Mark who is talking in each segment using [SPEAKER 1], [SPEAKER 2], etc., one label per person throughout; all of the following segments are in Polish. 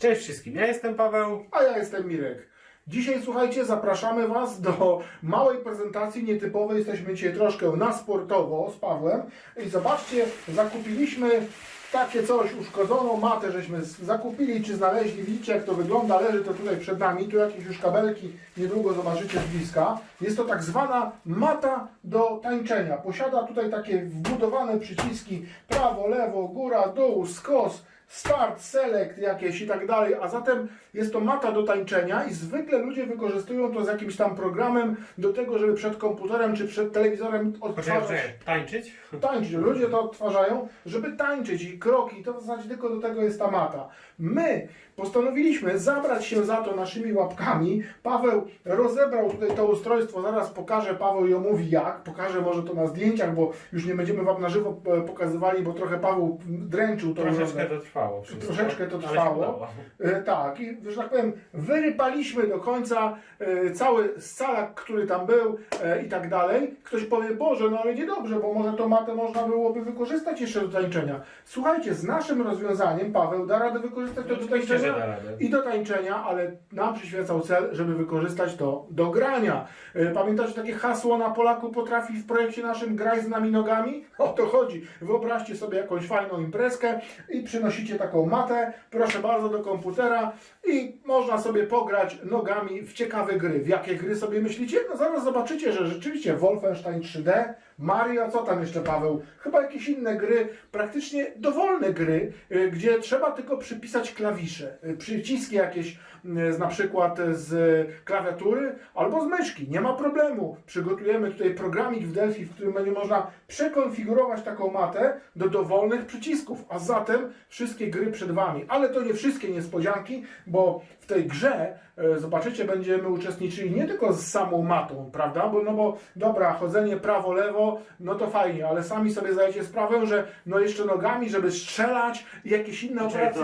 [SPEAKER 1] Cześć wszystkim, ja jestem Paweł.
[SPEAKER 2] A ja jestem Mirek. Dzisiaj słuchajcie, zapraszamy Was do małej prezentacji nietypowej. Jesteśmy dzisiaj troszkę na sportowo z Pawłem. I zobaczcie, zakupiliśmy takie coś, uszkodzoną matę, żeśmy zakupili czy znaleźli. Widzicie jak to wygląda, leży to tutaj przed nami. Tu jakieś już kabelki, niedługo zobaczycie z bliska. Jest to tak zwana mata do tańczenia. Posiada tutaj takie wbudowane przyciski prawo, lewo, góra, dół, skos start, select jakieś i tak dalej, a zatem jest to mata do tańczenia i zwykle ludzie wykorzystują to z jakimś tam programem do tego, żeby przed komputerem czy przed telewizorem odtwarzać,
[SPEAKER 1] tańczyć?
[SPEAKER 2] tańczyć. Ludzie to odtwarzają, żeby tańczyć i kroki, to w zasadzie tylko do tego jest ta mata. My postanowiliśmy zabrać się za to naszymi łapkami. Paweł rozebrał tutaj to ustrojstwo, zaraz pokażę Paweł i omówi jak, pokażę może to na zdjęciach, bo już nie będziemy Wam na żywo e, pokazywali, bo trochę Paweł dręczył to
[SPEAKER 1] Troszeczkę
[SPEAKER 2] urządzenie.
[SPEAKER 1] to trwało. wszystko,
[SPEAKER 2] Troszeczkę to trwało. E, Tak, i że tak powiem, wyrypaliśmy do końca e, cały scalak, który tam był e, i tak dalej. Ktoś powie, Boże, no ale niedobrze, bo może tą matę można byłoby wykorzystać jeszcze do tańczenia. Słuchajcie, z naszym rozwiązaniem Paweł da radę wykorzystać to do tańczenia i do tańczenia, ale nam przyświecał cel, żeby wykorzystać to do grania. E, Pamiętacie takie hasło na Polaku potrafi w projekcie naszym graj z nami nogami? O to chodzi. Wyobraźcie sobie jakąś fajną imprezkę i przynosicie taką matę, proszę bardzo, do komputera i można sobie pograć nogami w ciekawe gry. W jakie gry sobie myślicie? No zaraz zobaczycie, że rzeczywiście Wolfenstein 3D, Mario, co tam jeszcze Paweł? Chyba jakieś inne gry, praktycznie dowolne gry, y, gdzie trzeba tylko przypisać klawisze, y, przyciski jakieś y, z, na przykład z klawiatury albo z myszki. Nie ma problemu. Przygotujemy tutaj programik w Delphi, w którym będzie można przekonfigurować taką matę do dowolnych przycisków, a zatem wszystkie gry przed Wami. Ale to nie wszystkie niespodzianki, bo w tej grze, zobaczycie, będziemy uczestniczyli nie tylko z samą matą, prawda? Bo, no bo dobra, chodzenie prawo, lewo, no to fajnie, ale sami sobie zdajecie sprawę, że no jeszcze nogami, żeby strzelać i jakieś inne
[SPEAKER 1] Czekaj,
[SPEAKER 2] operacje.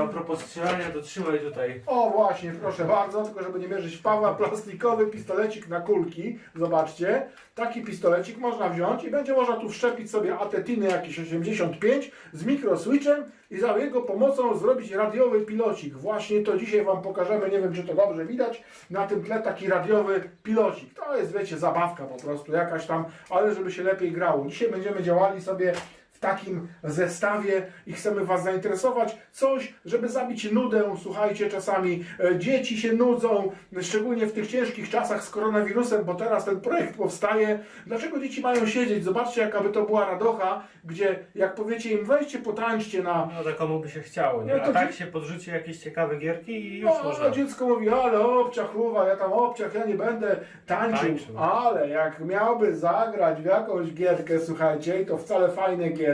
[SPEAKER 1] to trzymaj tutaj.
[SPEAKER 2] O właśnie, proszę bardzo, tylko żeby nie mierzyć w Pawła, plastikowy pistolecik na kulki. Zobaczcie, taki pistolecik można wziąć i będzie można tu wszczepić sobie atetiny jakieś 85 z mikroswitchem i za jego pomocą zrobić radiowy pilocik. Właśnie to dzisiaj Wam pokażemy, nie wiem czy to dobrze widać, na tym tle taki radiowy pilocik. To jest, wiecie, zabawka po prostu jakaś tam, ale żeby się lepiej grało. Dzisiaj będziemy działali sobie w takim zestawie i chcemy Was zainteresować. Coś, żeby zabić nudę. Słuchajcie, czasami e, dzieci się nudzą, szczególnie w tych ciężkich czasach z koronawirusem, bo teraz ten projekt powstaje. Dlaczego dzieci mają siedzieć? Zobaczcie, jaka by to była radocha, gdzie jak powiecie im weźcie, potańczcie na...
[SPEAKER 1] No to komu by się chciało, nie?
[SPEAKER 2] No to
[SPEAKER 1] A tak się podrzuci jakieś ciekawe gierki i już
[SPEAKER 2] No,
[SPEAKER 1] można.
[SPEAKER 2] dziecko mówi, ale obciach chłowa, ja tam obciach, ja nie będę tańczył.
[SPEAKER 1] Tańczył.
[SPEAKER 2] Ale jak miałby zagrać w jakąś gierkę, słuchajcie, to wcale fajne gierki,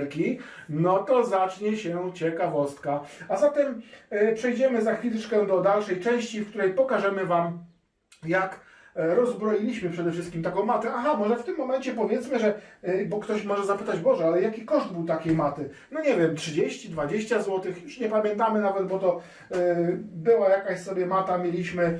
[SPEAKER 2] no to zacznie się ciekawostka. A zatem e, przejdziemy za chwileczkę do dalszej części, w której pokażemy Wam, jak e, rozbroiliśmy przede wszystkim taką matę. Aha, może w tym momencie powiedzmy, że, e, bo ktoś może zapytać, Boże, ale jaki koszt był takiej maty? No nie wiem, 30, 20 zł, już nie pamiętamy nawet, bo to była jakaś sobie mata, mieliśmy,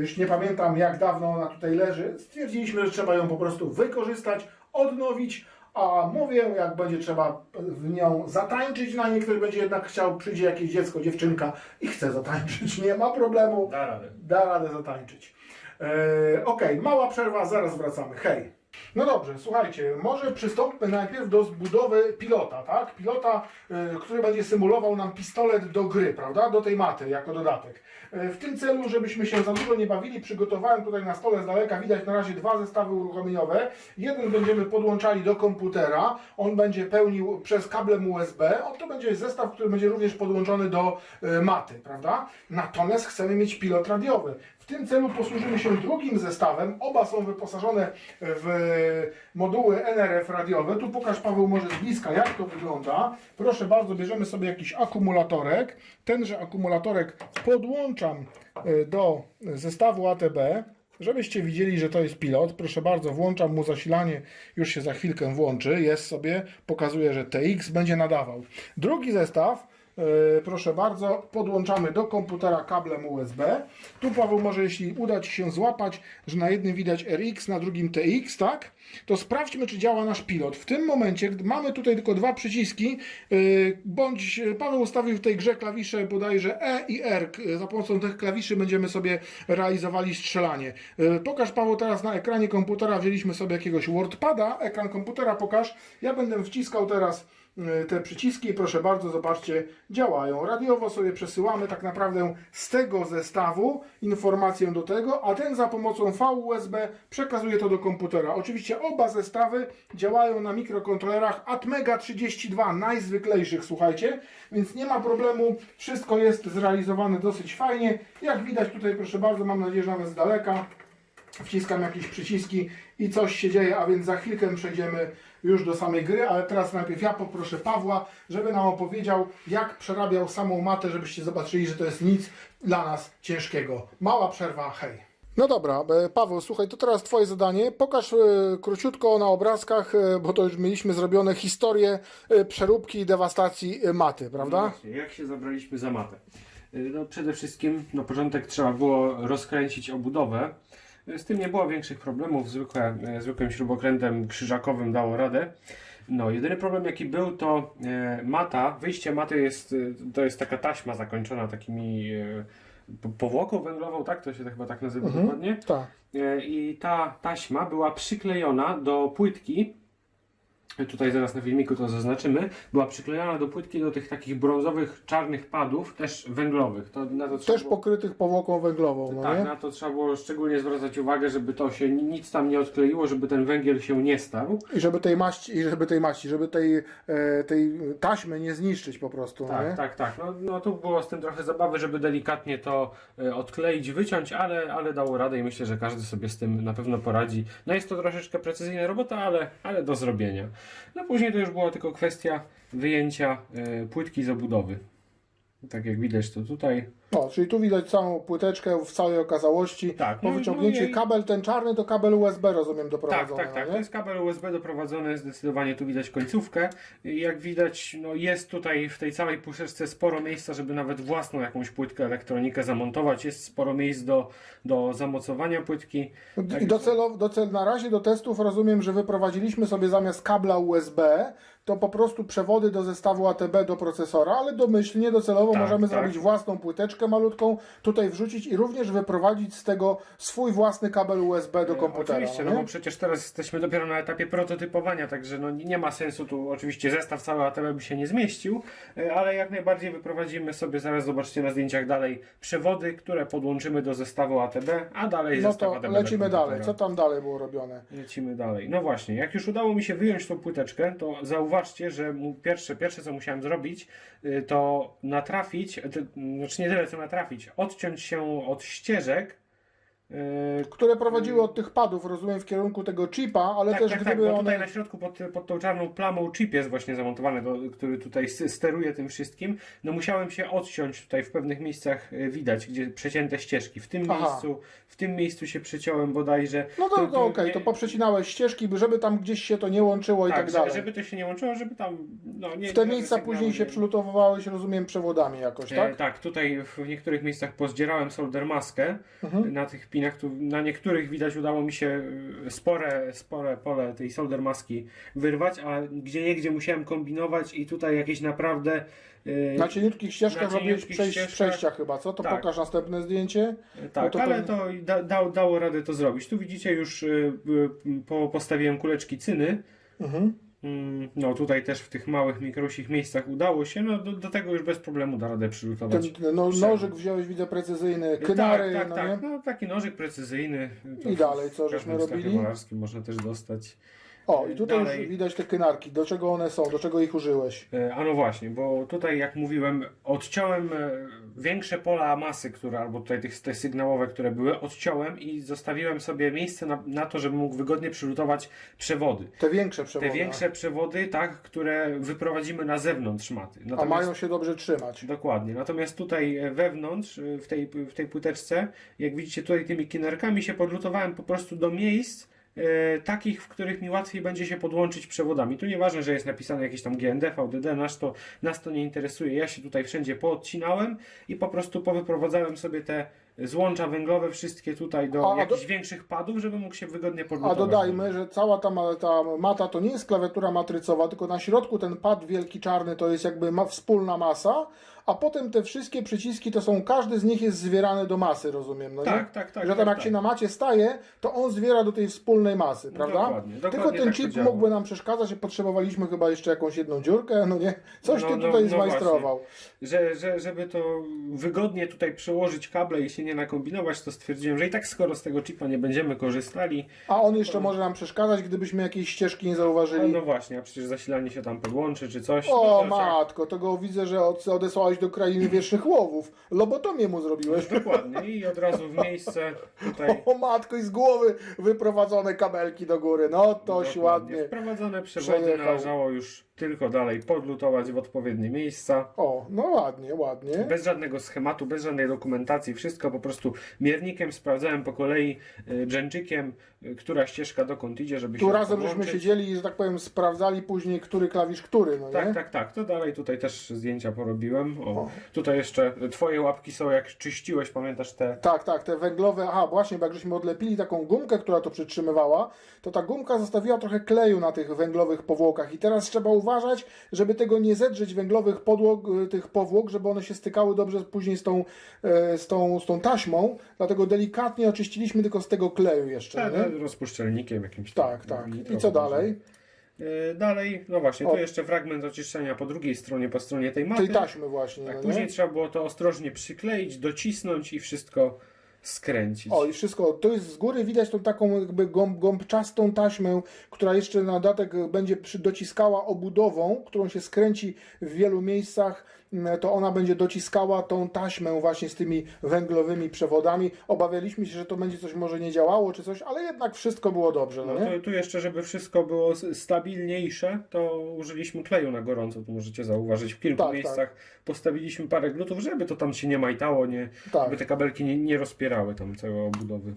[SPEAKER 2] już nie pamiętam jak dawno ona tutaj leży. Stwierdziliśmy, że trzeba ją po prostu wykorzystać, odnowić, a mówię, jak będzie trzeba w nią zatańczyć na niej, ktoś będzie jednak chciał, przyjdzie jakieś dziecko, dziewczynka i chce zatańczyć, nie ma problemu
[SPEAKER 1] Da radę.
[SPEAKER 2] da radę zatańczyć. E, Okej, mała przerwa, zaraz wracamy. Hej. No dobrze, słuchajcie, może przystąpmy najpierw do zbudowy pilota, tak? Pilota, e, który będzie symulował nam pistolet do gry, prawda? Do tej maty jako dodatek. E, w tym celu, żebyśmy się za dużo nie bawili, przygotowałem tutaj na stole z daleka, widać na razie dwa zestawy uruchomieniowe. Jeden będziemy podłączali do komputera, on będzie pełnił przez kablem USB, on to będzie zestaw, który będzie również podłączony do e, maty, prawda? Natomiast chcemy mieć pilot radiowy. Tym celu posłużymy się drugim zestawem. Oba są wyposażone w moduły NRF radiowe. Tu pokaż Paweł może z bliska jak to wygląda. Proszę bardzo, bierzemy sobie jakiś akumulatorek. Tenże akumulatorek podłączam e, do zestawu ATB. Żebyście widzieli, że to jest pilot, proszę bardzo, włączam mu zasilanie, już się za chwilkę włączy, jest sobie, pokazuje, że TX będzie nadawał. Drugi zestaw e, proszę bardzo, podłączamy do komputera kablem USB. Tu Paweł może, jeśli uda Ci się złapać, że na jednym widać RX, na drugim TX, tak? To sprawdźmy, czy działa nasz pilot. W tym momencie, mamy tutaj tylko dwa przyciski, e, bądź e, Paweł ustawił w tej grze klawisze bodajże E i R. Za pomocą tych klawiszy będziemy sobie realizowali strzelanie. E, Pokaż Paweł teraz na ekranie komputera, wzięliśmy sobie jakiegoś WordPada, ekran komputera pokaż. Ja będę wciskał teraz e, te przyciski proszę bardzo, zobaczcie, działają. Radiowo sobie przesyłamy tak naprawdę z tego zestawu informację do tego, a ten za pomocą VUSB przekazuje to do komputera. Oczywiście oba zestawy działają na mikrokontrolerach Atmega 32, najzwyklejszych, słuchajcie, więc nie ma problemu, wszystko jest zrealizowane dosyć fajnie. Jak widać tutaj, proszę bardzo, mam nadzieję, że nawet z daleka, wciskam jakieś przyciski i coś się dzieje, a więc za chwilkę przejdziemy już do samej gry, ale teraz najpierw ja poproszę Pawła, żeby nam opowiedział, jak przerabiał samą matę, żebyście zobaczyli, że to jest nic dla nas ciężkiego. Mała przerwa, hej. No dobra, e, Paweł, słuchaj, to teraz Twoje zadanie. Pokaż e, króciutko na obrazkach, e, bo to już mieliśmy zrobione historię przeróbki i dewastacji maty,
[SPEAKER 1] No
[SPEAKER 2] prawda?
[SPEAKER 1] właśnie, jak się zabraliśmy za matę? No przede wszystkim na początek trzeba było rozkręcić obudowę. Z tym nie było większych problemów, zwykłe, y, zwykłym śrubokrętem krzyżakowym dało radę. No, jedyny problem jaki był to e, mata, wyjście maty jest, y, to jest taka taśma zakończona takimi e, po- powłoką węglową, tak? To się to chyba tak nazywa dokładnie.
[SPEAKER 2] Tak.
[SPEAKER 1] E, I ta taśma była przyklejona do płytki. Tutaj zaraz na filmiku to zaznaczymy. Była przyklejona do płytki do tych takich brązowych, czarnych padów, też węglowych. To, na to
[SPEAKER 2] Też
[SPEAKER 1] było,
[SPEAKER 2] pokrytych powłoką węglową, no
[SPEAKER 1] tak,
[SPEAKER 2] nie?
[SPEAKER 1] na to trzeba było szczególnie zwracać uwagę, żeby to się nic tam nie odkleiło, żeby ten węgiel się nie starł.
[SPEAKER 2] I żeby tej maści, i żeby tej maści, żeby tej, e, tej taśmy nie zniszczyć po prostu,
[SPEAKER 1] Tak,
[SPEAKER 2] nie?
[SPEAKER 1] tak, tak. No, no tu było z tym trochę zabawy, żeby delikatnie to e, odkleić, wyciąć, ale, ale dało radę i myślę, że każdy sobie z tym na pewno poradzi. No jest to troszeczkę precyzyjna robota, ale, ale do zrobienia. No później to już była tylko kwestia wyjęcia e, płytki z obudowy. Tak jak widać to tutaj.
[SPEAKER 2] O, czyli tu widać całą płyteczkę w całej okazałości.
[SPEAKER 1] Tak,
[SPEAKER 2] Po
[SPEAKER 1] no,
[SPEAKER 2] wyciągnięciu
[SPEAKER 1] no i-
[SPEAKER 2] kabel ten czarny to kabel USB, rozumiem,
[SPEAKER 1] Tak,
[SPEAKER 2] doprowadzony,
[SPEAKER 1] tak, tak.
[SPEAKER 2] no
[SPEAKER 1] To
[SPEAKER 2] nie?
[SPEAKER 1] jest kabel USB doprowadzony, zdecydowanie tu widać końcówkę. Jak widać, no jest tutaj w tej całej puszeczce sporo miejsca, żeby nawet własną jakąś płytkę elektronikę zamontować. Jest sporo miejsc do, do zamocowania płytki.
[SPEAKER 2] I docelowo, docel, na razie do testów rozumiem, że wyprowadziliśmy sobie zamiast kabla USB, to po prostu przewody do zestawu ATB do procesora, ale domyślnie, docelowo
[SPEAKER 1] Tak,
[SPEAKER 2] możemy
[SPEAKER 1] tak.
[SPEAKER 2] zrobić własną płyteczkę malutką, tutaj wrzucić i również wyprowadzić z tego swój własny kabel USB do komputera.
[SPEAKER 1] Oczywiście,
[SPEAKER 2] no
[SPEAKER 1] no bo przecież teraz jesteśmy dopiero na etapie prototypowania, także no nie ma sensu tu, oczywiście zestaw cały ATB by się nie zmieścił, e, ale jak najbardziej wyprowadzimy sobie, zaraz zobaczcie na zdjęciach dalej, przewody, które podłączymy do zestawu ATB, a dalej
[SPEAKER 2] No
[SPEAKER 1] zestaw
[SPEAKER 2] to
[SPEAKER 1] ATB
[SPEAKER 2] lecimy dalej. Co tam dalej było robione?
[SPEAKER 1] Lecimy dalej. No właśnie, jak już udało mi się wyjąć tą płyteczkę, to zauważcie, że pierwsze, pierwsze co musiałem zrobić, y, to natrafić, znaczy nie tyle co natrafić, odciąć się od ścieżek. Y,
[SPEAKER 2] Które prowadziły od tych padów, rozumiem, w kierunku tego chipa, ale
[SPEAKER 1] tak,
[SPEAKER 2] też
[SPEAKER 1] tak, tak,
[SPEAKER 2] gdyby
[SPEAKER 1] bo
[SPEAKER 2] one...
[SPEAKER 1] tutaj na środku pod, pod tą czarną plamą chip jest właśnie zamontowany, do, który tutaj steruje tym wszystkim. No musiałem się odciąć tutaj w pewnych miejscach y, widać, gdzie przecięte ścieżki. W tym
[SPEAKER 2] Aha.
[SPEAKER 1] miejscu, w tym miejscu się przyciąłem bodajże.
[SPEAKER 2] No to, to, okej,
[SPEAKER 1] nie-
[SPEAKER 2] to poprzecinałeś ścieżki, by żeby tam gdzieś się to nie łączyło i
[SPEAKER 1] tak,
[SPEAKER 2] tak dalej.
[SPEAKER 1] żeby to się nie łączyło, żeby tam no, nie
[SPEAKER 2] W te miejsca później się
[SPEAKER 1] nie-
[SPEAKER 2] przylutowywałeś, rozumiem, przewodami jakoś,
[SPEAKER 1] E,
[SPEAKER 2] tak?
[SPEAKER 1] tak, tutaj w niektórych miejscach pozdzierałem solder maskę
[SPEAKER 2] Mhm.
[SPEAKER 1] na tych pinach. Tu, na niektórych widać udało mi się e, spore, spore pole tej solder maski wyrwać, a gdzie niegdzie musiałem kombinować i tutaj jakieś naprawdę. e,
[SPEAKER 2] Na cieniutkich ścieżkach
[SPEAKER 1] na
[SPEAKER 2] robiłeś
[SPEAKER 1] cieniutkich
[SPEAKER 2] przejść,
[SPEAKER 1] ścieżkach.
[SPEAKER 2] przejścia chyba, co? To
[SPEAKER 1] Tak.
[SPEAKER 2] pokaż następne zdjęcie.
[SPEAKER 1] tak,
[SPEAKER 2] no to
[SPEAKER 1] ale to da, da, dało radę to zrobić. Tu widzicie już e, po, postawiłem kuleczki cyny.
[SPEAKER 2] Mhm.
[SPEAKER 1] Mm, No tutaj też w tych małych, mikrosich miejscach udało się. No do, do tego już bez problemu da radę przylutować.
[SPEAKER 2] Ten no, nożyk wziąłeś, widzę, precyzyjny, kynary,
[SPEAKER 1] tak, tak,
[SPEAKER 2] no
[SPEAKER 1] tak. No, taki nożyk precyzyjny.
[SPEAKER 2] I dalej, co żeśmy robili?
[SPEAKER 1] można też dostać.
[SPEAKER 2] O, i tutaj
[SPEAKER 1] Dalej.
[SPEAKER 2] już widać te kynarki. Do czego one są? Do czego ich użyłeś?
[SPEAKER 1] E, A no właśnie, bo tutaj jak mówiłem, odciąłem e, większe pola masy, które, albo tutaj tych, te sygnałowe, które były, odciąłem i zostawiłem sobie miejsce na, na to, żebym mógł wygodnie przylutować przewody.
[SPEAKER 2] Te większe przewody.
[SPEAKER 1] Te większe przewody, tak, które wyprowadzimy na zewnątrz maty.
[SPEAKER 2] A
[SPEAKER 1] Natomiast-
[SPEAKER 2] mają się dobrze trzymać.
[SPEAKER 1] Dokładnie. Natomiast tutaj e, wewnątrz, w tej, w tej płyteczce, jak widzicie tutaj tymi kinerkami się podlutowałem po prostu do miejsc, takich, w których mi łatwiej będzie się podłączyć przewodami. Tu nieważne, że jest napisane jakieś tam GND, VDD, nas to, nas to nie interesuje. Ja się tutaj wszędzie poodcinałem i po prostu powyprowadzałem sobie te złącza węglowe wszystkie tutaj do
[SPEAKER 2] A- a
[SPEAKER 1] jakichś
[SPEAKER 2] do-
[SPEAKER 1] większych padów, żeby mógł się wygodnie
[SPEAKER 2] A
[SPEAKER 1] podlutować.
[SPEAKER 2] dodajmy, że cała ta, ta mata to nie jest klawiatura matrycowa, tylko na środku ten pad wielki czarny to jest jakby ma wspólna masa, a potem te wszystkie przyciski to są, każdy z nich jest zwierany do masy, rozumiem, no nie?
[SPEAKER 1] Tak, tak, tak,
[SPEAKER 2] Że tam
[SPEAKER 1] tak,
[SPEAKER 2] jak
[SPEAKER 1] tak.
[SPEAKER 2] się na macie staje, to on zwiera do tej wspólnej masy, prawda?
[SPEAKER 1] dokładnie,
[SPEAKER 2] Tylko
[SPEAKER 1] dokładnie
[SPEAKER 2] ten
[SPEAKER 1] tak to
[SPEAKER 2] chip mógłby nam przeszkadzać potrzebowaliśmy chyba jeszcze jakąś jedną dziurkę, no nie? Coś
[SPEAKER 1] No,
[SPEAKER 2] ty
[SPEAKER 1] no,
[SPEAKER 2] tutaj
[SPEAKER 1] no
[SPEAKER 2] zmajstrował.
[SPEAKER 1] że, że, żeby to wygodnie tutaj przełożyć kable i się nie nakombinować, to stwierdziłem, że i tak skoro z tego chipa nie będziemy korzystali,
[SPEAKER 2] A on jeszcze może nam przeszkadzać, gdybyśmy jakiejś ścieżki nie
[SPEAKER 1] no,
[SPEAKER 2] zauważyli.
[SPEAKER 1] no właśnie, a przecież zasilanie się tam podłączy czy coś.
[SPEAKER 2] O
[SPEAKER 1] no to
[SPEAKER 2] matko, to go widzę, że od- odesłałeś do krainy wiecznych łowów. Lobotomię mu zrobiłeś.
[SPEAKER 1] Dokładnie i od razu w miejsce tutaj
[SPEAKER 2] O matko, i z głowy wyprowadzone kabelki do góry. No toś
[SPEAKER 1] dokładnie
[SPEAKER 2] ładnie.
[SPEAKER 1] wprowadzone przewody
[SPEAKER 2] przejechał.
[SPEAKER 1] należało już tylko dalej podlutować w odpowiednie miejsca.
[SPEAKER 2] O, no ładnie, ładnie.
[SPEAKER 1] Bez żadnego schematu, bez żadnej dokumentacji, wszystko po prostu miernikiem sprawdzałem po kolei, y, brzęczykiem, y, która ścieżka dokąd idzie, żeby
[SPEAKER 2] Tu
[SPEAKER 1] się
[SPEAKER 2] razem żeśmy
[SPEAKER 1] podłączyć.
[SPEAKER 2] siedzieli i, że tak powiem, sprawdzali później, który klawisz który, no nie?
[SPEAKER 1] Tak, tak, tak. To dalej tutaj też zdjęcia porobiłem. O,
[SPEAKER 2] O.
[SPEAKER 1] Tutaj jeszcze twoje łapki są jak czyściłeś, pamiętasz te.
[SPEAKER 2] Tak, tak, te węglowe, aha, właśnie, bo jak żeśmy odlepili taką gumkę, która to przytrzymywała, to ta gumka zostawiła trochę kleju na tych węglowych powłokach i teraz trzeba uważać, żeby tego nie zedrzeć węglowych podłog, y, tych powłok, żeby one się stykały dobrze później z tą, e, z tą, z tą taśmą, dlatego delikatnie oczyściliśmy tylko z tego kleju jeszcze,
[SPEAKER 1] te,
[SPEAKER 2] nie?
[SPEAKER 1] rozpuszczalnikiem jakimś.
[SPEAKER 2] Tak, tak.
[SPEAKER 1] I
[SPEAKER 2] co dalej?
[SPEAKER 1] E, Dalej, no właśnie,
[SPEAKER 2] O.
[SPEAKER 1] tu jeszcze fragment oczyszczenia po drugiej stronie, po stronie tej maty.
[SPEAKER 2] Tej taśmy właśnie,
[SPEAKER 1] Tak,
[SPEAKER 2] no
[SPEAKER 1] później
[SPEAKER 2] nie?
[SPEAKER 1] trzeba było to ostrożnie przykleić, docisnąć i wszystko skręcić.
[SPEAKER 2] O i wszystko, to jest z góry widać tą taką jakby gąb, gąbczastą taśmę, która jeszcze na dodatek będzie przy, dociskała obudową, którą się skręci w wielu miejscach, to ona będzie dociskała tą taśmę właśnie z tymi węglowymi przewodami. Obawialiśmy się, że to będzie coś może nie działało czy coś, ale jednak wszystko było dobrze, no
[SPEAKER 1] No to, tu jeszcze, żeby wszystko było stabilniejsze, to użyliśmy kleju na gorąco, tu możecie zauważyć. W kilku
[SPEAKER 2] Tak,
[SPEAKER 1] miejscach postawiliśmy parę glutów, żeby to tam się nie majtało, nie,
[SPEAKER 2] Tak.
[SPEAKER 1] żeby te kabelki nie, nie rozpierały tam całej obudowy.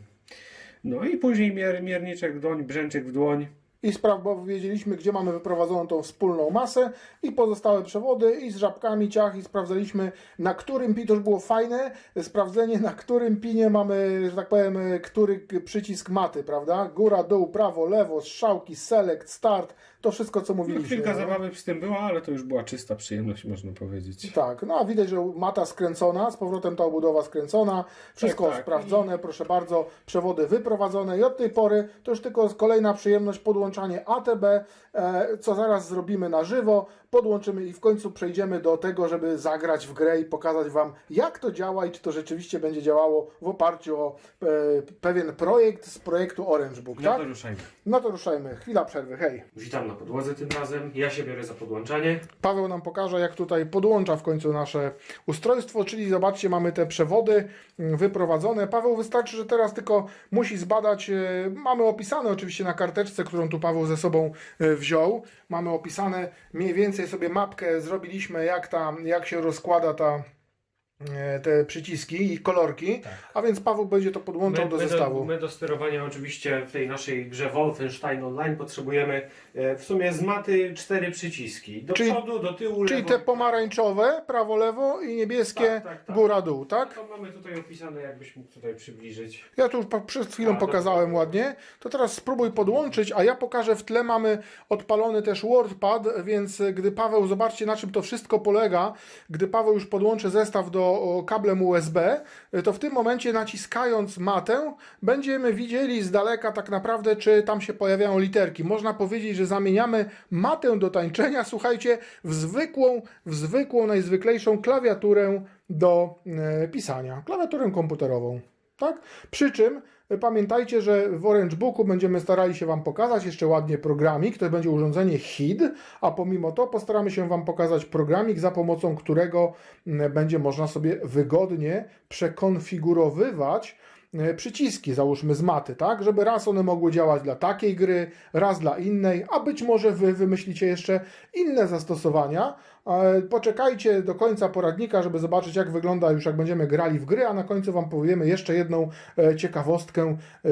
[SPEAKER 1] No i później mier, mierniczek w dłoń, brzęczyk w dłoń.
[SPEAKER 2] I spraw, bo wiedzieliśmy, gdzie mamy wyprowadzoną tą wspólną masę i pozostałe przewody i z żabkami ciach i sprawdzaliśmy, na którym pinie, to już było fajne, sprawdzenie, na którym pinie mamy, że tak powiem, który przycisk maty, prawda? Góra, dół, prawo, lewo, strzałki, select, start, to wszystko, co
[SPEAKER 1] No,
[SPEAKER 2] mówiliśmy. no.
[SPEAKER 1] zabawy z tym była, ale to już była czysta przyjemność, można powiedzieć.
[SPEAKER 2] Tak, no a widać, że mata skręcona, z powrotem ta obudowa skręcona, wszystko
[SPEAKER 1] Tak, tak.
[SPEAKER 2] sprawdzone, proszę bardzo, przewody wyprowadzone i od tej pory to już tylko kolejna przyjemność podłączanie ATB, e, co zaraz zrobimy na żywo, podłączymy i w końcu przejdziemy do tego, żeby zagrać w grę i pokazać Wam jak to działa i czy to rzeczywiście będzie działało w oparciu o e, pewien projekt z projektu Orange Book,
[SPEAKER 1] No
[SPEAKER 2] tak?
[SPEAKER 1] to ruszajmy.
[SPEAKER 2] No to ruszajmy, chwila przerwy, hej.
[SPEAKER 1] Witam na podłodze tym razem. Ja się biorę za podłączanie.
[SPEAKER 2] Paweł nam pokaże, jak tutaj podłącza w końcu nasze ustrojstwo, czyli zobaczcie, mamy te przewody mm, wyprowadzone. Paweł wystarczy, że teraz tylko musi zbadać, e, mamy opisane oczywiście na karteczce, którą tu Paweł ze sobą e, wziął, mamy opisane mniej więcej sobie mapkę zrobiliśmy, jak, ta, jak się rozkłada ta te przyciski i kolorki, a więc Paweł będzie to podłączał do
[SPEAKER 1] my,
[SPEAKER 2] zestawu.
[SPEAKER 1] Do, my do sterowania oczywiście w tej naszej grze Wolfenstein Online potrzebujemy e, w sumie z maty cztery przyciski. Do
[SPEAKER 2] Czyli-
[SPEAKER 1] przodu, do tyłu,
[SPEAKER 2] Czyli
[SPEAKER 1] lewo.
[SPEAKER 2] te pomarańczowe, prawo, lewo i niebieskie,
[SPEAKER 1] Tak, tak, tak.
[SPEAKER 2] góra, dół, tak?
[SPEAKER 1] To mamy tutaj opisane, jakbyś mógł tutaj przybliżyć.
[SPEAKER 2] Ja tu już przed chwilą
[SPEAKER 1] A,
[SPEAKER 2] pokazałem
[SPEAKER 1] dobra.
[SPEAKER 2] ładnie. To teraz spróbuj podłączyć, a ja pokażę w tle mamy odpalony też WordPad, więc e, gdy Paweł, zobaczcie na czym to wszystko polega, gdy Paweł już podłączy zestaw do kablem USB, to w tym momencie naciskając matę, będziemy widzieli z daleka tak naprawdę, czy tam się pojawiają literki. Można powiedzieć, że zamieniamy matę do tańczenia, słuchajcie, w zwykłą, w zwykłą, najzwyklejszą klawiaturę do e, pisania. Klawiaturę komputerową. Tak? Przy czym pamiętajcie, że w Orange Booku będziemy starali się Wam pokazać jeszcze ładnie programik, to będzie urządzenie HID, a pomimo to postaramy się Wam pokazać programik, za pomocą którego mm, będzie można sobie wygodnie przekonfigurowywać e, przyciski, załóżmy z maty, tak? Żeby raz one mogły działać dla takiej gry, raz dla innej, a być może Wy wymyślicie jeszcze inne zastosowania, Poczekajcie do końca poradnika, żeby zobaczyć, jak wygląda już, jak będziemy grali w gry, a na końcu Wam powiemy jeszcze jedną e, ciekawostkę e,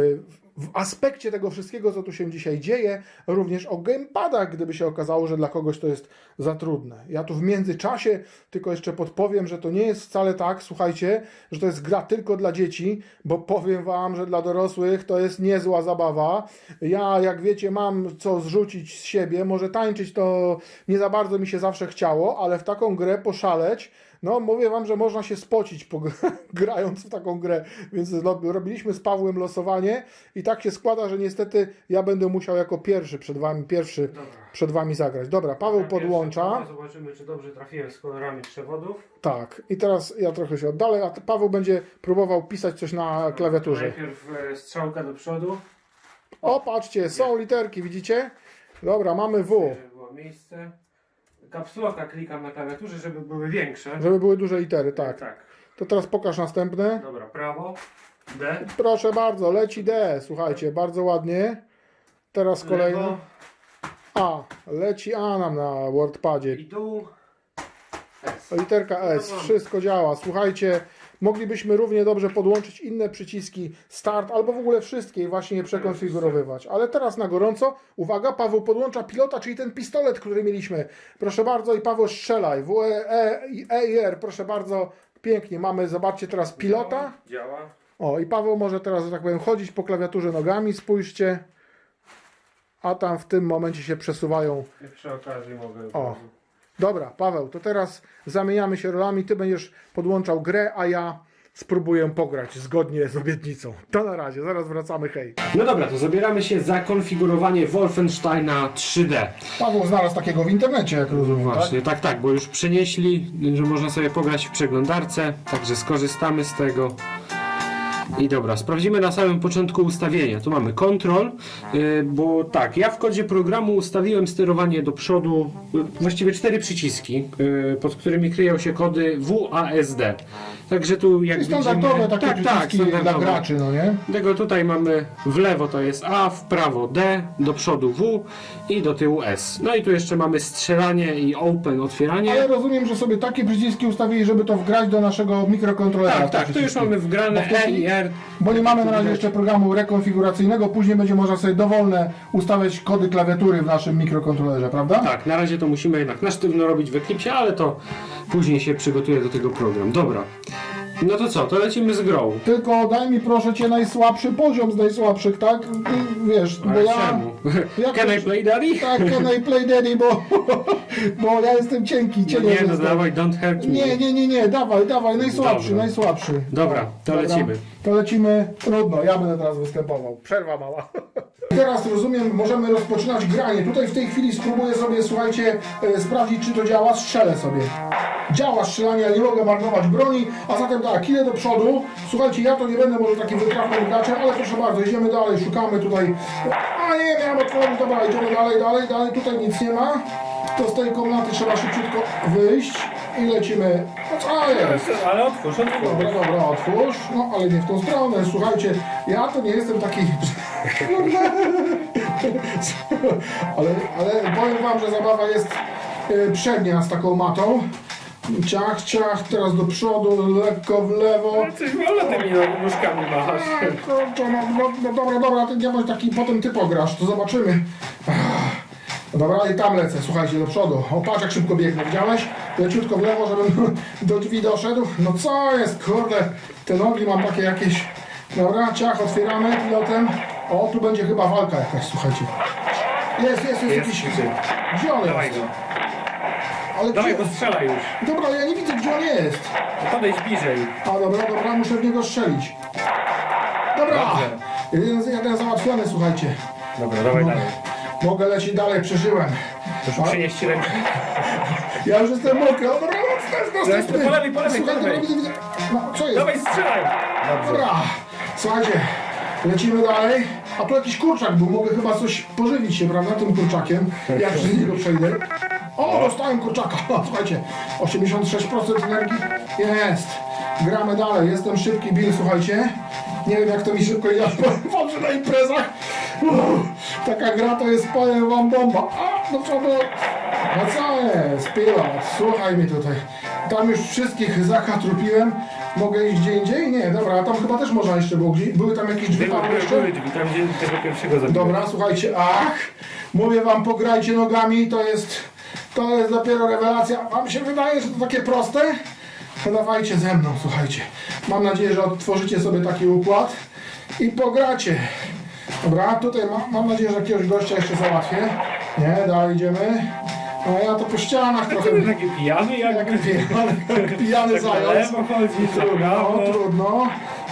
[SPEAKER 2] w aspekcie tego wszystkiego, co tu się dzisiaj dzieje, również o gamepadach, gdyby się okazało, że dla kogoś to jest za trudne. Ja tu w międzyczasie tylko jeszcze podpowiem, że to nie jest wcale tak, słuchajcie, że to jest gra tylko dla dzieci, bo powiem Wam, że dla dorosłych to jest niezła zabawa. Ja, jak wiecie, mam co zrzucić z siebie, może tańczyć to nie za bardzo mi się zawsze chciało, ale w taką grę poszaleć, no mówię Wam, że można się spocić po, grając w taką grę, więc robiliśmy z Pawłem losowanie i tak się składa, że niestety ja będę musiał jako pierwszy przed Wami, pierwszy
[SPEAKER 1] Dobra.
[SPEAKER 2] przed Wami zagrać. Dobra, Paweł podłącza.
[SPEAKER 1] Zobaczymy, czy dobrze trafiłem z kolorami przewodów.
[SPEAKER 2] Tak, i teraz ja trochę się oddalę, a Paweł będzie próbował pisać coś na klawiaturze.
[SPEAKER 1] Najpierw e, strzałka do przodu.
[SPEAKER 2] O, patrzcie, są literki, widzicie? Dobra, mamy W,
[SPEAKER 1] było miejsce. Kapsuloka klikam na klawiaturze, żeby były większe.
[SPEAKER 2] żeby były duże litery, tak.
[SPEAKER 1] Tak.
[SPEAKER 2] To teraz pokaż następne.
[SPEAKER 1] Dobra, prawo. D.
[SPEAKER 2] Proszę bardzo, leci D, słuchajcie, bardzo ładnie. Teraz kolejny.
[SPEAKER 1] Lewo
[SPEAKER 2] A, leci A nam na WordPadzie.
[SPEAKER 1] i dół. S.
[SPEAKER 2] Literka S, wszystko działa. Słuchajcie, moglibyśmy równie dobrze podłączyć inne przyciski Start albo w ogóle wszystkie i właśnie je przekonfigurowywać. Ale teraz na gorąco, uwaga, Paweł podłącza pilota, czyli ten pistolet, który mieliśmy. Proszę bardzo i Paweł strzelaj. W E, e, E proszę bardzo, pięknie. Mamy, zobaczcie teraz pilota.
[SPEAKER 1] Działa.
[SPEAKER 2] O, i Paweł może teraz, że tak powiem, chodzić po klawiaturze nogami, spójrzcie. A tam w tym momencie się przesuwają
[SPEAKER 1] I przy okazji mogę.
[SPEAKER 2] O. Dobra, Paweł, to teraz zamieniamy się rolami. Ty będziesz podłączał grę, a ja spróbuję pograć zgodnie z obietnicą. To na razie, zaraz wracamy, hej.
[SPEAKER 1] No dobra, to zabieramy się za konfigurowanie Wolfensteina 3D.
[SPEAKER 2] Paweł znalazł takiego w internecie, jak rozumiem,
[SPEAKER 1] Właśnie, tak, tak, bo już przynieśli, że można sobie pograć w przeglądarce, także skorzystamy z tego. I dobra, sprawdzimy na samym początku ustawienia. Tu mamy control, yy, bo tak, ja w kodzie programu ustawiłem sterowanie do przodu, yy, właściwie cztery przyciski, yy, pod którymi kryją się kody WASD. Także tu jak
[SPEAKER 2] Standardowe
[SPEAKER 1] widzimy,
[SPEAKER 2] takie
[SPEAKER 1] tak, tak,
[SPEAKER 2] przyciski dla
[SPEAKER 1] standardowe.
[SPEAKER 2] graczy, no nie?
[SPEAKER 1] Tego tutaj mamy w lewo to jest A, w prawo D, do przodu W i do tyłu S. No i tu jeszcze mamy strzelanie i open, otwieranie.
[SPEAKER 2] Ale rozumiem, że sobie takie przyciski ustawili, żeby to wgrać do naszego mikrokontrolera.
[SPEAKER 1] Tak, tak, tu już mamy wgrane E i R.
[SPEAKER 2] Bo nie mamy na razie jeszcze programu rekonfiguracyjnego, później będzie można sobie dowolne ustawiać kody klawiatury w naszym mikrokontrolerze, prawda?
[SPEAKER 1] Tak, na razie to musimy jednak na sztywno robić w Eclipsie, ale to później się przygotuje do tego program. Dobra. No to co, to lecimy z grą.
[SPEAKER 2] Tylko daj mi proszę cię najsłabszy poziom z najsłabszych, tak? Ty, Wiesz, bo ja...
[SPEAKER 1] czemu?
[SPEAKER 2] jak
[SPEAKER 1] Can I play daddy?
[SPEAKER 2] Tak, can I play daddy, bo, bo ja jestem cienki,
[SPEAKER 1] No
[SPEAKER 2] cieniek
[SPEAKER 1] nie, no
[SPEAKER 2] jestem.
[SPEAKER 1] dawaj, don't hurt me.
[SPEAKER 2] Nie, nie, nie, nie, dawaj, dawaj, najsłabszy,
[SPEAKER 1] Dobra.
[SPEAKER 2] najsłabszy.
[SPEAKER 1] Dobra, to lecimy.
[SPEAKER 2] To lecimy, trudno, ja będę teraz występował. Przerwa mała. Teraz rozumiem, możemy rozpoczynać granie. Tutaj w tej chwili spróbuję sobie, słuchajcie, e, sprawdzić, czy to działa. Strzelę sobie. Działa strzelanie, ja nie mogę marnować broni, a zatem tak, idę do przodu. Słuchajcie, ja to nie będę może takim wytrawnym graczem, ale proszę bardzo, idziemy dalej, szukamy tutaj. A nie, miałem otworzyć, dobra, idziemy dalej, dalej, dalej, tutaj nic nie ma. To z tej komnaty trzeba szybciutko wyjść i lecimy. No co jest?
[SPEAKER 1] Ale otwórz, otwórz.
[SPEAKER 2] Dobra, dobra, otwórz. No, ale nie w tą stronę. Słuchajcie, ja to nie jestem taki... ale, ale powiem wam, że zabawa jest e, przednia z taką matą. Ciach, ciach, teraz do przodu, lekko w lewo.
[SPEAKER 1] Coś wolno tymi nóżkami machasz.
[SPEAKER 2] Kurczę, no, no, no dobra, dobra, ty nie bądź taki, potem ty pograsz, to zobaczymy. Ach. No Dobra, i tam lecę, słuchajcie, do przodu. O, patrz jak szybko biegnę, widziałeś? Leciutko w lewo, żebym do drzwi doszedł. No co jest, kurde, te nogi mam takie jakieś... Dobra, ciach, otwieramy pilotem. O, tu będzie chyba walka jakaś, słuchajcie. Jest, jest, jest, jakiś... Gdzie on
[SPEAKER 1] Dawaj
[SPEAKER 2] jest?
[SPEAKER 1] go.
[SPEAKER 2] Ale
[SPEAKER 1] Dawaj
[SPEAKER 2] gdzie...
[SPEAKER 1] go, strzelaj już.
[SPEAKER 2] Dobra, ja nie widzę, gdzie on jest.
[SPEAKER 1] Podejdź bliżej.
[SPEAKER 2] A dobra, dobra, muszę w niego strzelić. Dobra!
[SPEAKER 1] Dobrze.
[SPEAKER 2] Jeden, jeden załatwiony, słuchajcie.
[SPEAKER 1] Dobra, dawaj dalej.
[SPEAKER 2] Mogę lecieć dalej, przeżyłem.
[SPEAKER 1] Proszę przynieść ci rękę.
[SPEAKER 2] Ja już jestem mokry. Dobra, następny, następny.
[SPEAKER 1] po lewej, po lewej, po lewej.
[SPEAKER 2] widzę, widzę. No, co jest?
[SPEAKER 1] Dawaj, strzelaj.
[SPEAKER 2] Dobra, słuchajcie, lecimy dalej. A tu jakiś kurczak był, mogę chyba coś pożywić się, prawda, tym kurczakiem, jak przez niego przejdę. O, dostałem kurczaka, słuchajcie, 86% energii jest. Gramy dalej, jestem szybki Bill, słuchajcie. Nie wiem jak to mi szybko idzie, że na imprezach. Taka gra to jest, powiem wam, bomba. A, do przodu. No co jest, słuchaj mi tutaj. Tam już wszystkich zakatrupiłem. Mogę iść gdzie indziej? Nie, dobra, a tam chyba też można jeszcze było. Gdzie, były tam jakieś drzwi
[SPEAKER 1] Były, były,
[SPEAKER 2] jeszcze?
[SPEAKER 1] były drzwi, tam gdzie tego pierwszego zabiłem.
[SPEAKER 2] Dobra, słuchajcie, ach, mówię wam, pograjcie nogami, to jest, to jest dopiero rewelacja. Wam się wydaje, że to takie proste? To dawajcie ze mną, słuchajcie. Mam nadzieję, że odtworzycie sobie taki układ i pogracie. Dobra, tutaj ma, mam nadzieję, że jakiegoś gościa jeszcze załatwię. Nie, dalej idziemy. No ja to po ścianach trochę...
[SPEAKER 1] Taki pijany jak...
[SPEAKER 2] Jak pijany, jak pijany
[SPEAKER 1] tak
[SPEAKER 2] zając.
[SPEAKER 1] lewo chodzi,
[SPEAKER 2] Trudno,
[SPEAKER 1] prawo.
[SPEAKER 2] trudno.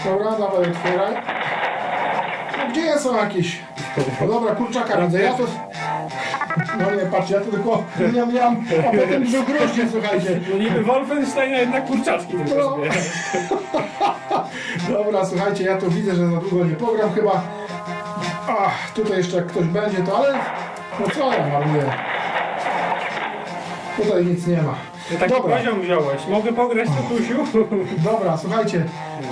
[SPEAKER 2] Dobra, dawaj, otwieraj. No, gdzie są jakieś? No dobra, kurczaka widzę. Ja to... No nie, patrz, ja to tylko miam, miam, a potem był groźnie, słuchajcie.
[SPEAKER 1] No niby Wolfenstein, a jednak kurczaczki tylko
[SPEAKER 2] No. Dobra, słuchajcie, ja to widzę, że za długo nie pogram chyba. Ach, tutaj jeszcze jak ktoś będzie, to ale... No co ja maluję? Tutaj nic nie ma.
[SPEAKER 1] Taki
[SPEAKER 2] Dobra.
[SPEAKER 1] poziom wziąłeś. Mogę pograć tatusiu?
[SPEAKER 2] Dobra, słuchajcie,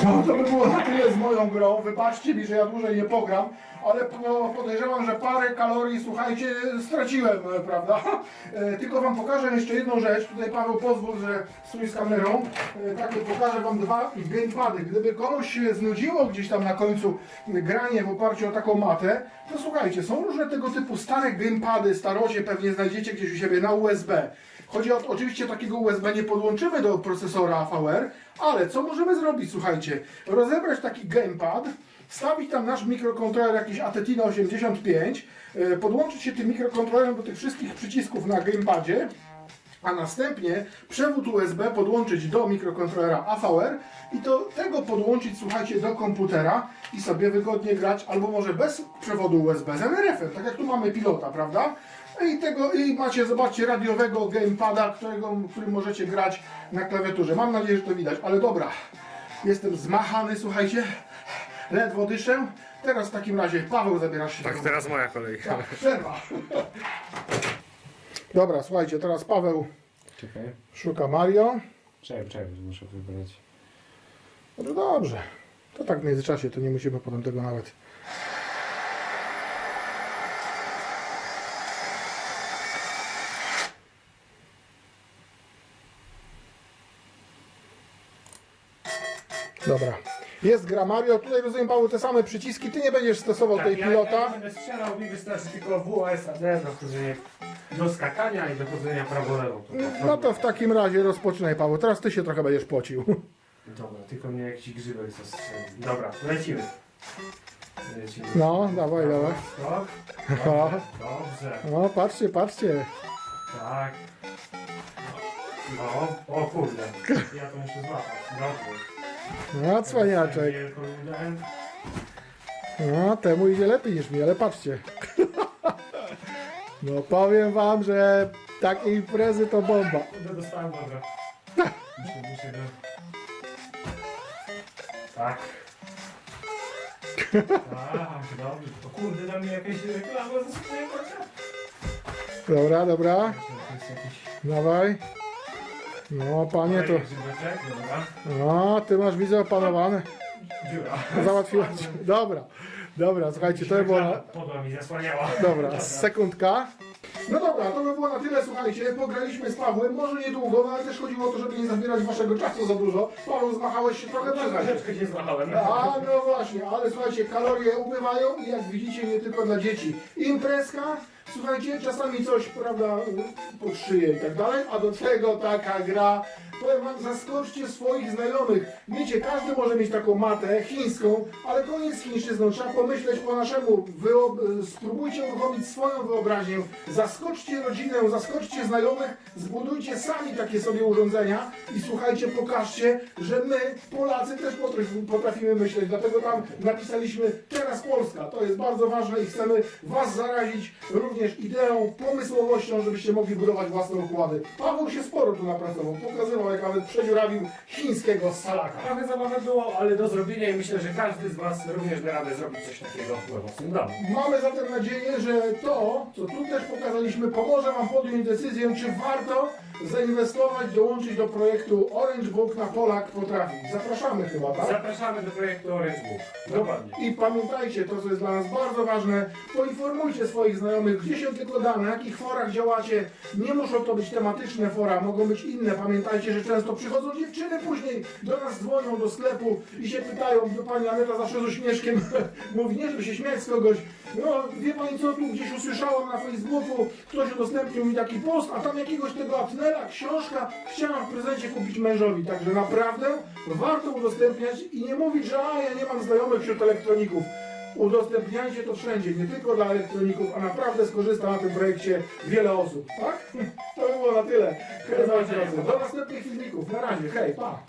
[SPEAKER 2] to, to by było na tyle z moją grą. Wybaczcie mi, że ja dłużej nie pogram, ale no, podejrzewam, że parę kalorii, słuchajcie, straciłem, e, prawda? E, tylko wam pokażę jeszcze jedną rzecz. Tutaj Paweł pozwól, że stój z kamerą. E, takie pokażę wam dwa gamepady. Gdyby komuś się znudziło gdzieś tam na końcu granie w oparciu o taką matę, to słuchajcie, są różne tego typu stare gamepady, starocie pewnie znajdziecie gdzieś u siebie na USB. Chodzi o oczywiście takiego USB nie podłączymy do procesora AVR, ale co możemy zrobić, słuchajcie? Rozebrać taki gamepad, wstawić tam nasz mikrokontroler jakiś Atetino 85, e, podłączyć się tym mikrokontrolerem do tych wszystkich przycisków na gamepadzie, a następnie przewód USB podłączyć do mikrokontrolera AVR i to tego podłączyć, słuchajcie, do komputera i sobie wygodnie grać, albo może bez przewodu USB, z NRF-em, tak jak tu mamy pilota, prawda? I tego i macie, zobaczcie, radiowego gamepada, którego, którym możecie grać na klawiaturze. Mam nadzieję, że to widać, ale dobra. Jestem zmachany, słuchajcie. Ledwo dyszę. Teraz w takim razie Paweł zabierasz się.
[SPEAKER 1] Tak,
[SPEAKER 2] do-
[SPEAKER 1] teraz moja kolej.
[SPEAKER 2] tak, przerwa. Dobra, słuchajcie, teraz Paweł
[SPEAKER 1] Czekaj.
[SPEAKER 2] szuka Mario.
[SPEAKER 1] Czekaj, czekaj, muszę wybrać.
[SPEAKER 2] No to dobrze. To tak w międzyczasie, to nie musimy potem tego nawet. Dobra. Jest gra Mario. Tutaj rozumiem Paweł te same przyciski. Ty nie będziesz stosował tej pilota.
[SPEAKER 1] Tak, Ja, ja będę strzelał, mi wystarczy tylko WASD, dochodzenie do skakania i dochodzenia prawo-lewo.
[SPEAKER 2] No to w takim razie rozpoczynaj Paweł. Teraz ty się trochę będziesz pocił.
[SPEAKER 1] Dobra, tylko mnie jakiś grzybek zastrzeli. Dobra, lecimy. Lecimy.
[SPEAKER 2] No, dawaj, dawaj.
[SPEAKER 1] Stop.
[SPEAKER 2] O,
[SPEAKER 1] Dobrze,
[SPEAKER 2] no patrzcie, patrzcie.
[SPEAKER 1] tak. No, o kurde. Ja to muszę złapać. Dobrze.
[SPEAKER 2] No, cwaniaczek. No, temu idzie lepiej niż mi, ale patrzcie. No powiem wam, że takie imprezy to bomba.
[SPEAKER 1] Kurde, dostałem dobra. Muszę, muszę go... Tak. Tak, dobrze. O kurde, da mi jakaś reklama ze swojego
[SPEAKER 2] Dobra, dobra,
[SPEAKER 1] To
[SPEAKER 2] dawaj. No panie to.
[SPEAKER 1] Grzybeczek, dobra.
[SPEAKER 2] No, ty masz widzę opanowane.
[SPEAKER 1] Dziura.
[SPEAKER 2] Załatwiłaś. Dobra, dobra, słuchajcie, to by było. Na...
[SPEAKER 1] Podła mi zasłaniała.
[SPEAKER 2] Dobra, sekundka. No dobra, to by było na tyle, słuchajcie, pograliśmy z Pawłem, może niedługo, no ale też chodziło o to, żeby nie zabierać waszego czasu za dużo. Paweł, zmachałeś się trochę przed nami.
[SPEAKER 1] Troszeczkę się zmachałem.
[SPEAKER 2] A no właśnie, ale słuchajcie, kalorie ubywają i jak widzicie nie tylko dla dzieci. Imprezka, słuchajcie, czasami coś, prawda, pod szyję i tak dalej, a do tego taka gra. Powiem wam, zaskoczcie swoich znajomych. Wiecie, każdy może mieć taką matę chińską, ale to nie jest chińszczyzną. Trzeba pomyśleć po naszemu. Wyo- spróbujcie uruchomić swoją wyobraźnię. Zaskoczcie rodzinę, zaskoczcie znajomych, zbudujcie sami takie sobie urządzenia i słuchajcie, pokażcie, że my, Polacy, też potrafimy myśleć. Dlatego tam napisaliśmy teraz Polska. To jest bardzo ważne i chcemy Was zarazić również ideą, pomysłowością, żebyście mogli budować własne układy. Paweł się sporo tu napracował. Pokazywał, jak nawet przedziurawił chińskiego salaka.
[SPEAKER 1] Trochę zabawy było, ale do zrobienia i myślę, że każdy z Was również da radę zrobić coś takiego we własnym domu.
[SPEAKER 2] Mamy zatem nadzieję, że to, co tu też pokazaliśmy, pomoże Wam podjąć decyzję, czy warto zainwestować, dołączyć do projektu Orange Book na Polak potrafi. Zapraszamy chyba, tak?
[SPEAKER 1] Zapraszamy do projektu Orange Book. Dokładnie.
[SPEAKER 2] I pamiętajcie, to co jest dla nas bardzo ważne, poinformujcie swoich znajomych, gdzie się tylko da, na jakich forach działacie. Nie muszą to być tematyczne fora, mogą być inne. Pamiętajcie, że często przychodzą dziewczyny później, do nas dzwonią do sklepu i się pytają, do pani Aneta zawsze z uśmieszkiem mówi, nie żeby się śmiać z kogoś, no wie pani co, tu gdzieś usłyszałam na Facebooku, ktoś udostępnił mi taki post, a tam jakiegoś tego Atnela, książka, chciałam w prezencie kupić mężowi, także naprawdę warto udostępniać i nie mówić, że a ja nie mam znajomych wśród elektroników. Udostępniajcie to wszędzie, nie tylko dla elektroników, a naprawdę skorzysta na tym projekcie wiele osób, tak? To by było na tyle. Do następnych filmików. Na razie, hej, pa!